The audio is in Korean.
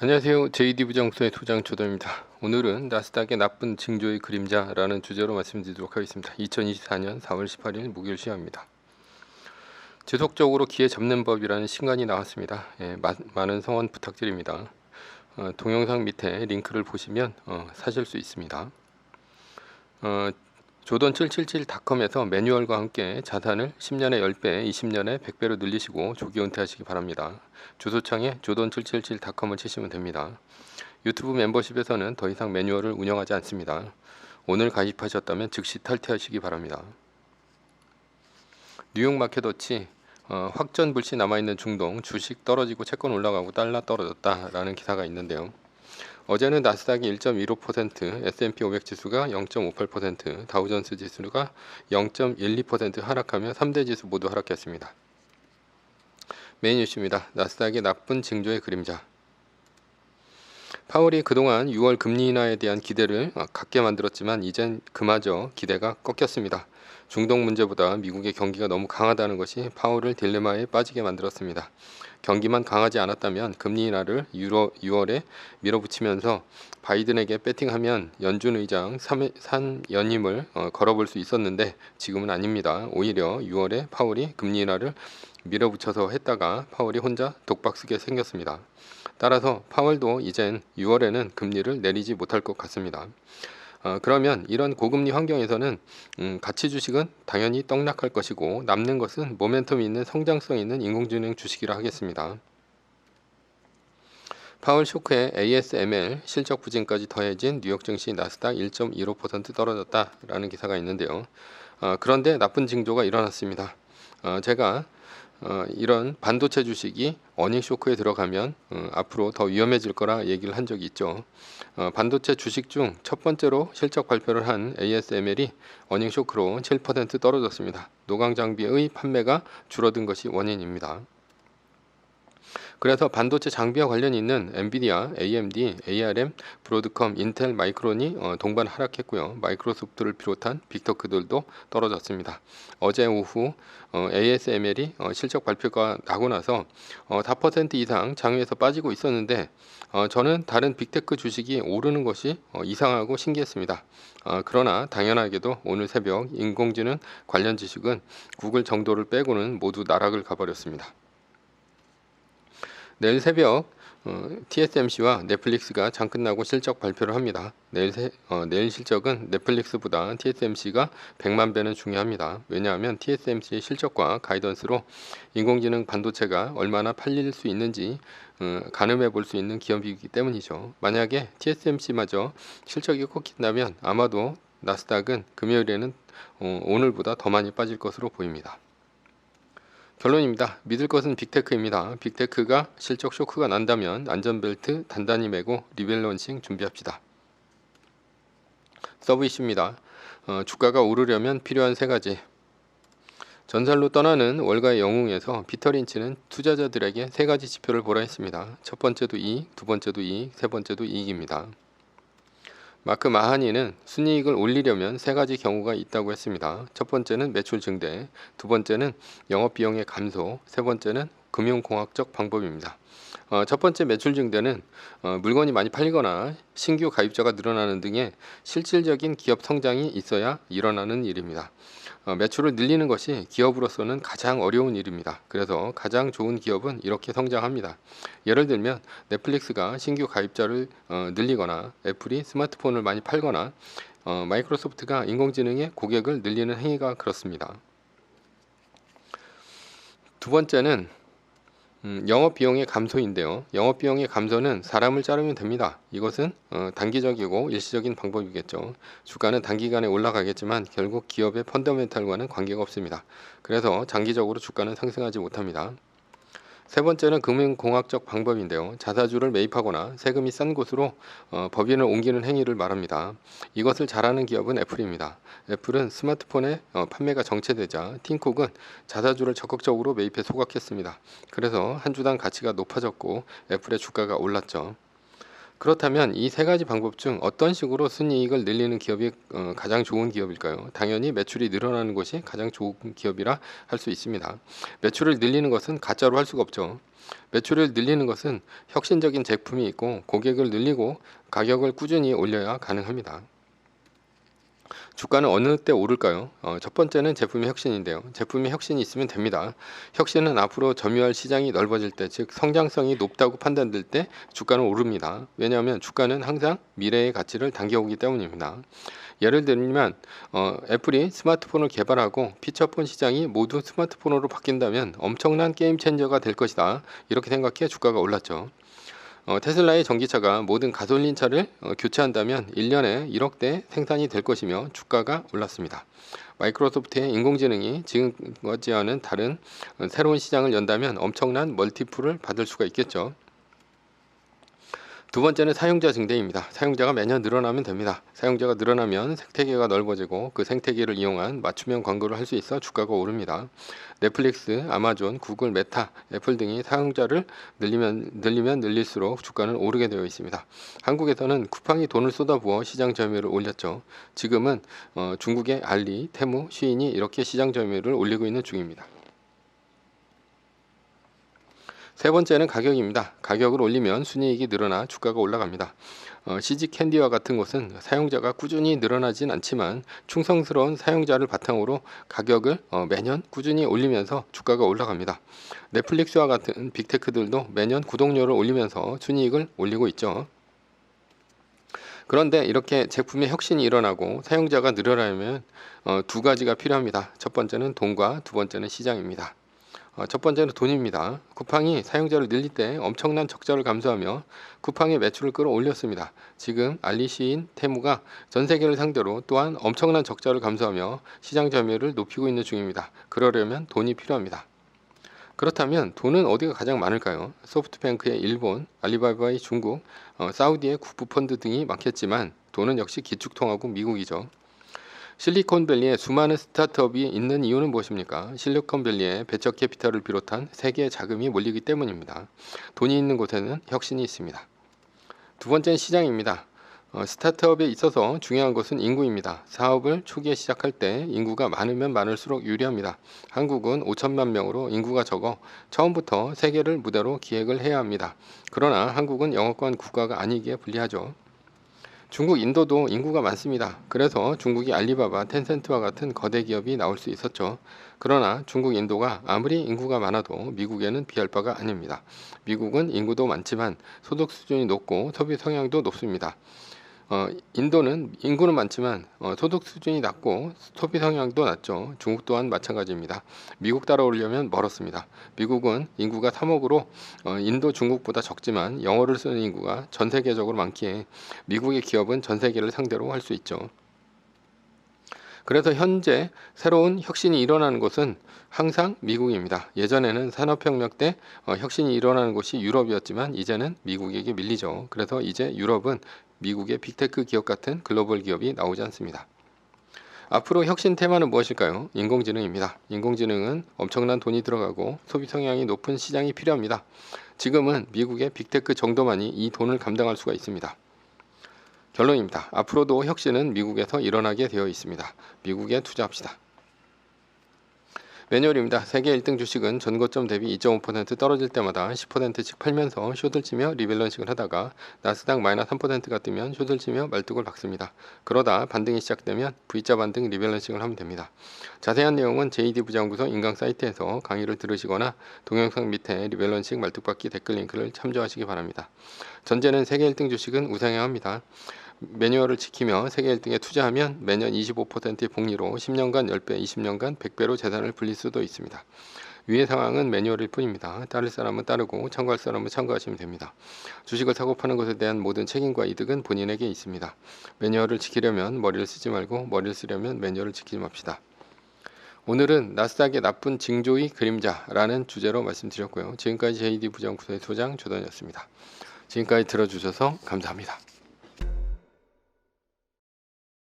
안녕하세요. JD 부정수의 소장 조도입니다. 오늘은 나스닥의 나쁜 징조의 그림자라는 주제로 말씀드리도록 하겠습니다. 2024년 4월 18일 목요일 시간입니다. 지속적으로 기회 잡는 법이라는 신간이 나왔습니다. 예, 마, 많은 성원 부탁드립니다. 어, 동영상 밑에 링크를 보시면 어, 사실 수 있습니다. 어, 조던777닷컴에서 매뉴얼과 함께 자산을 10년에 10배, 20년에 100배로 늘리시고 조기 은퇴하시기 바랍니다. 주소창에 조던777닷컴을 치시면 됩니다. 유튜브 멤버십에서는 더 이상 매뉴얼을 운영하지 않습니다. 오늘 가입하셨다면 즉시 탈퇴하시기 바랍니다. 뉴욕 마켓워치 어, 확전 불씨 남아있는 중동 주식 떨어지고 채권 올라가고 달러 떨어졌다라는 기사가 있는데요. 어제는 나스닥이 1.15%, S&P 500 지수가 0.58%, 다우존스 지수가 0.12% 하락하며 3대 지수 모두 하락했습니다. 메인 이슈입니다. 나스닥의 나쁜 징조의 그림자. 파월이 그동안 6월 금리 인하에 대한 기대를 갖게 만들었지만 이젠 그마저 기대가 꺾였습니다. 중동 문제보다 미국의 경기가 너무 강하다는 것이 파월을 딜레마에 빠지게 만들었습니다. 경기만 강하지 않았다면 금리 인하를 6월에 밀어붙이면서 바이든에게 배팅하면 연준 의장 3, 연임을 어, 걸어볼 수 있었는데 지금은 아닙니다. 오히려 6월에 파월이 금리 인하를 밀어붙여서 했다가 파월이 혼자 독박 쓰게 생겼습니다. 따라서 파월도 이젠 6월에는 금리를 내리지 못할 것 같습니다. 어, 그러면 이런 고금리 환경에서는 음, 가치 주식은 당연히 떡락할 것이고 남는 것은 모멘텀이 있는 성장성 있는 인공지능 주식이라 하겠습니다. 파월 쇼크에 ASML 실적 부진까지 더해진 뉴욕 증시 나스닥 1.15% 떨어졌다라는 기사가 있는데요. 어, 그런데 나쁜 징조가 일어났습니다. 어, 제가 어, 이런 반도체 주식이 어닝 쇼크에 들어가면 어, 앞으로 더 위험해질 거라 얘기를 한 적이 있죠. 어, 반도체 주식 중 첫 번째로 실적 발표를 한 ASML이 어닝 쇼크로 7% 떨어졌습니다. 노광 장비의 판매가 줄어든 것이 원인입니다. 그래서 반도체 장비와 관련이 있는 엔비디아, AMD, ARM, 브로드컴, 인텔, 마이크론이 어, 동반 하락했고요. 마이크로소프트를 비롯한 빅터크들도 떨어졌습니다. 어제 오후 어, ASML이 어, 실적 발표가 나고 나서 어, 4% 이상 장외에서 빠지고 있었는데 어, 저는 다른 빅테크 주식이 오르는 것이 어, 이상하고 신기했습니다. 어, 그러나 당연하게도 오늘 새벽 인공지능 관련 지식은 구글 정도를 빼고는 모두 나락을 가버렸습니다. 내일 새벽 어, TSMC와 넷플릭스가 장 끝나고 실적 발표를 합니다. 내일, 세, 어, 내일 실적은 넷플릭스보다 TSMC가 100만 배는 중요합니다. 왜냐하면 TSMC의 실적과 가이던스로 인공지능 반도체가 얼마나 팔릴 수 있는지 어, 가늠해 볼 수 있는 기업이기 때문이죠. 만약에 TSMC마저 실적이 꺾인다면 아마도 나스닥은 금요일에는 어, 오늘보다 더 많이 빠질 것으로 보입니다. 결론입니다. 믿을 것은 빅테크입니다. 빅테크가 실적 쇼크가 난다면 안전벨트 단단히 매고 리밸런싱 준비합시다. 서브 이슈입니다. 어, 주가가 오르려면 필요한 세 가지. 전살로 떠나는 월가의 영웅에서 피터 린치는 투자자들에게 세 가지 지표를 보라 했습니다. 첫 번째도 이익, 두 번째도 이익, 세 번째도 이익입니다. 마크 마하니는 순이익을 올리려면 세 가지 경우가 있다고 했습니다. 첫 번째는 매출 증대, 두 번째는 영업 비용의 감소, 세 번째는 금융공학적 방법입니다. 어, 첫 번째 매출 증대는 어, 물건이 많이 팔리거나 신규 가입자가 늘어나는 등의 실질적인 기업 성장이 있어야 일어나는 일입니다. 어, 매출을 늘리는 것이 기업으로서는 가장 어려운 일입니다. 그래서 가장 좋은 기업은 이렇게 성장합니다. 예를 들면 넷플릭스가 신규 가입자를 어, 늘리거나 애플이 스마트폰을 많이 팔거나 어, 마이크로소프트가 인공지능의 고객을 늘리는 행위가 그렇습니다. 두 번째는 음, 영업 비용의 감소인데요. 영업 비용의 감소는 사람을 자르면 됩니다. 이것은 어, 단기적이고 일시적인 방법이겠죠. 주가는 단기간에 올라가겠지만 결국 기업의 펀더멘탈과는 관계가 없습니다. 그래서 장기적으로 주가는 상승하지 못합니다. 세 번째는 금융공학적 방법인데요. 자사주를 매입하거나 세금이 싼 곳으로 어, 법인을 옮기는 행위를 말합니다. 이것을 잘하는 기업은 애플입니다. 애플은 스마트폰의 어, 판매가 정체되자 팀쿡은 자사주를 적극적으로 매입해 소각했습니다. 그래서 한 주당 가치가 높아졌고 애플의 주가가 올랐죠. 그렇다면 이 세 가지 방법 중 어떤 식으로 순이익을 늘리는 기업이 어, 가장 좋은 기업일까요? 당연히 매출이 늘어나는 것이 가장 좋은 기업이라 할 수 있습니다. 매출을 늘리는 것은 가짜로 할 수가 없죠. 매출을 늘리는 것은 혁신적인 제품이 있고 고객을 늘리고 가격을 꾸준히 올려야 가능합니다. 주가는 어느 때 오를까요? 어, 첫 번째는 제품의 혁신인데요. 제품의 혁신이 있으면 됩니다. 혁신은 앞으로 점유할 시장이 넓어질 때, 즉 성장성이 높다고 판단될 때 주가는 오릅니다. 왜냐하면 주가는 항상 미래의 가치를 당겨오기 때문입니다. 예를 들면 어, 애플이 스마트폰을 개발하고 피처폰 시장이 모두 스마트폰으로 바뀐다면 엄청난 게임 체인저가 될 것이다. 이렇게 생각해 주가가 올랐죠. 어, 테슬라의 전기차가 모든 가솔린 차를 어, 교체한다면 1년에 1억 대 생산이 될 것이며 주가가 올랐습니다. 마이크로소프트의 인공지능이 지금까지와는 다른 어, 새로운 시장을 연다면 엄청난 멀티플을 받을 수가 있겠죠. 두 번째는 사용자 증대입니다. 사용자가 매년 늘어나면 됩니다. 사용자가 늘어나면 생태계가 넓어지고 그 생태계를 이용한 맞춤형 광고를 할 수 있어 주가가 오릅니다. 넷플릭스, 아마존, 구글, 메타, 애플 등이 사용자를 늘리면 늘리면 늘릴수록 주가는 오르게 되어 있습니다. 한국에서는 쿠팡이 돈을 쏟아부어 시장 점유율을 올렸죠. 지금은 어, 중국의 알리, 테무, 쉬인이 이렇게 시장 점유율을 올리고 있는 중입니다. 세 번째는 가격입니다. 가격을 올리면 순이익이 늘어나 주가가 올라갑니다. 어, CG 캔디와 같은 곳은 사용자가 꾸준히 늘어나진 않지만 충성스러운 사용자를 바탕으로 가격을 어, 매년 꾸준히 올리면서 주가가 올라갑니다. 넷플릭스와 같은 빅테크들도 매년 구독료를 올리면서 순이익을 올리고 있죠. 그런데 이렇게 제품의 혁신이 일어나고 사용자가 늘어나려면 어, 두 가지가 필요합니다. 첫 번째는 돈과 두 번째는 시장입니다. 어, 첫 번째는 돈입니다. 쿠팡이 사용자를 늘릴 때 엄청난 적자를 감수하며 쿠팡의 매출을 끌어올렸습니다. 지금 알리시인 테무가 전 세계를 상대로 또한 엄청난 적자를 감수하며 시장 점유율을 높이고 있는 중입니다. 그러려면 돈이 필요합니다. 그렇다면 돈은 어디가 가장 많을까요? 소프트뱅크의 일본, 알리바바의 중국, 어, 사우디의 국부펀드 등이 많겠지만 돈은 역시 기축통화국 미국이죠. 실리콘밸리에 수많은 스타트업이 있는 이유는 무엇입니까? 실리콘밸리에 베처 캐피탈을 비롯한 세계의 자금이 몰리기 때문입니다. 돈이 있는 곳에는 혁신이 있습니다. 두 번째는 시장입니다. 어, 스타트업에 있어서 중요한 것은 인구입니다. 사업을 초기에 시작할 때 인구가 많으면 많을수록 유리합니다. 한국은 5천만 명으로 인구가 적어 처음부터 세계를 무대로 기획을 해야 합니다. 그러나 한국은 영어권 국가가 아니기에 불리하죠. 중국, 인도도 인구가 많습니다. 그래서 중국이 알리바바, 텐센트와 같은 거대 기업이 나올 수 있었죠. 그러나 중국, 인도가 아무리 인구가 많아도 미국에는 비할 바가 아닙니다. 미국은 인구도 많지만 소득 수준이 높고 소비 성향도 높습니다. 어, 인도는 인구는 많지만 어, 소득 수준이 낮고 소비 성향도 낮죠. 중국 또한 마찬가지입니다. 미국 따라오려면 멀었습니다. 미국은 인구가 3억으로 어, 인도 중국보다 적지만 영어를 쓰는 인구가 전 세계적으로 많기에 미국의 기업은 전 세계를 상대로 할 수 있죠. 그래서 현재 새로운 혁신이 일어나는 곳은 항상 미국입니다. 예전에는 산업혁명 때 어, 혁신이 일어나는 곳이 유럽이었지만 이제는 미국에게 밀리죠. 그래서 이제 유럽은 미국의 빅테크 기업 같은 글로벌 기업이 나오지 않습니다. 앞으로 혁신 테마는 무엇일까요? 인공지능입니다. 인공지능은 엄청난 돈이 들어가고 소비 성향이 높은 시장이 필요합니다. 지금은 미국의 빅테크 정도만이 이 돈을 감당할 수가 있습니다. 결론입니다. 앞으로도 혁신은 미국에서 일어나게 되어 있습니다. 미국에 투자합시다. 매뉴얼입니다. 세계 1등 주식은 전고점 대비 2.5% 떨어질 때마다 10%씩 팔면서 숏을 치며 리밸런싱을 하다가 나스닥 마이너스 3%가 뜨면 숏을 치며 말뚝을 박습니다. 그러다 반등이 시작되면 V자 반등 리밸런싱을 하면 됩니다. 자세한 내용은 JD 부장구소 인강 사이트에서 강의를 들으시거나 동영상 밑에 리밸런싱 말뚝박기 댓글 링크를 참조하시기 바랍니다. 전제는 세계 1등 주식은 우상향 합니다. 매뉴얼을 지키며 세계 1등에 투자하면 매년 25%의 복리로 10년간 10배, 20년간 100배로 재산을 불릴 수도 있습니다. 위의 상황은 매뉴얼일 뿐입니다. 따를 사람은 따르고 참고할 사람은 참고하시면 됩니다. 주식을 사고 파는 것에 대한 모든 책임과 이득은 본인에게 있습니다. 매뉴얼을 지키려면 머리를 쓰지 말고 머리를 쓰려면 매뉴얼을 지키지 맙시다. 오늘은 나스닥의 나쁜 징조의 그림자라는 주제로 말씀드렸고요. 지금까지 JD 부장구소의 소장 조던이었습니다. 지금까지 들어주셔서 감사합니다.